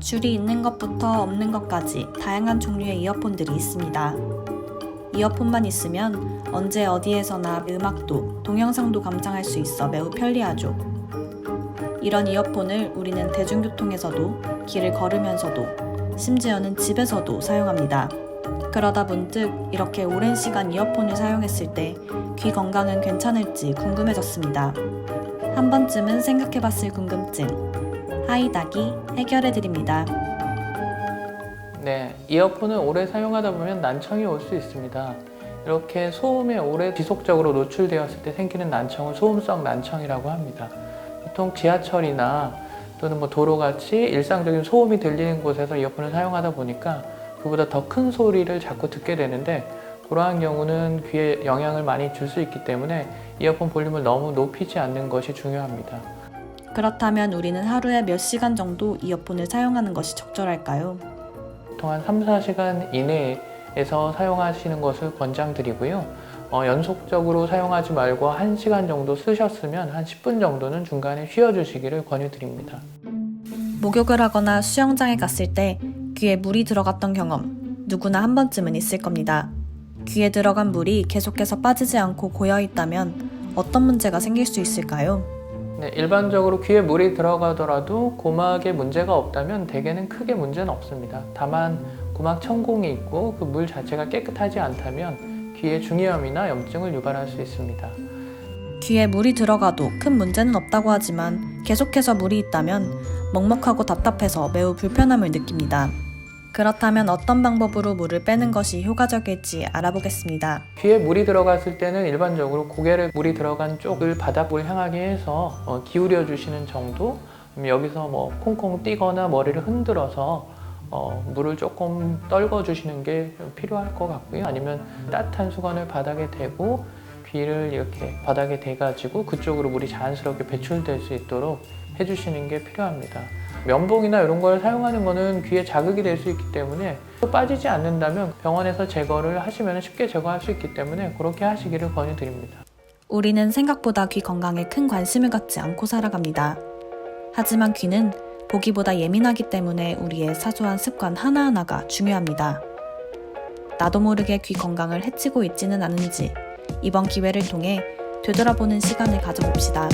줄이 있는 것부터 없는 것까지 다양한 종류의 이어폰들이 있습니다. 이어폰만 있으면 언제 어디에서나 음악도 동영상도 감상할 수 있어 매우 편리하죠. 이런 이어폰을 우리는 대중교통에서도 길을 걸으면서도 심지어는 집에서도 사용합니다. 그러다 문득 이렇게 오랜 시간 이어폰을 사용했을 때 귀 건강은 괜찮을지 궁금해졌습니다. 한 번쯤은 생각해봤을 궁금증. 하이닥이 해결해드립니다. 네, 이어폰을 오래 사용하다 보면 난청이 올 수 있습니다. 이렇게 소음에 오래 지속적으로 노출되었을 때 생기는 난청을 소음성 난청이라고 합니다. 보통 지하철이나 또는 뭐 도로 같이 일상적인 소음이 들리는 곳에서 이어폰을 사용하다 보니까 그보다 더 큰 소리를 자꾸 듣게 되는데 그러한 경우는 귀에 영향을 많이 줄 수 있기 때문에 이어폰 볼륨을 너무 높이지 않는 것이 중요합니다. 그렇다면 우리는 하루에 몇 시간 정도 이어폰을 사용하는 것이 적절할까요? 보통 한 3, 4시간 이내에서 사용하시는 것을 권장드리고요. 어, 연속적으로 사용하지 말고 1시간 정도 쓰셨으면 한 10분 정도는 중간에 쉬어주시기를 권유드립니다. 목욕을 하거나 수영장에 갔을 때 귀에 물이 들어갔던 경험 누구나 한 번쯤은 있을 겁니다. 귀에 들어간 물이 계속해서 빠지지 않고 고여 있다면 어떤 문제가 생길 수 있을까요? 네, 일반적으로 귀에 물이 들어가더라도 고막에 문제가 없다면 대개는 크게 문제는 없습니다. 다만 고막 천공이 있고 그 물 자체가 깨끗하지 않다면 귀에 중이염이나 염증을 유발할 수 있습니다. 귀에 물이 들어가도 큰 문제는 없다고 하지만 계속해서 물이 있다면 먹먹하고 답답해서 매우 불편함을 느낍니다. 그렇다면 어떤 방법으로 물을 빼는 것이 효과적일지 알아보겠습니다. 귀에 물이 들어갔을 때는 일반적으로 고개를 물이 들어간 쪽을 바닥을 향하게 해서 어, 기울여 주시는 정도 음, 여기서 뭐 콩콩 뛰거나 머리를 흔들어서 어, 물을 조금 떨궈 주시는 게 필요할 것 같고요 아니면 따뜻한 수건을 바닥에 대고 귀를 이렇게 바닥에 대가지고 그쪽으로 물이 자연스럽게 배출될 수 있도록 해주시는 게 필요합니다. 면봉이나 이런 걸 사용하는 거는 귀에 자극이 될 수 있기 때문에 또 빠지지 않는다면 병원에서 제거를 하시면 쉽게 제거할 수 있기 때문에 그렇게 하시기를 권유드립니다. 우리는 생각보다 귀 건강에 큰 관심을 갖지 않고 살아갑니다. 하지만 귀는 보기보다 예민하기 때문에 우리의 사소한 습관 하나하나가 중요합니다. 나도 모르게 귀 건강을 해치고 있지는 않은지 이번 기회를 통해 되돌아보는 시간을 가져봅시다.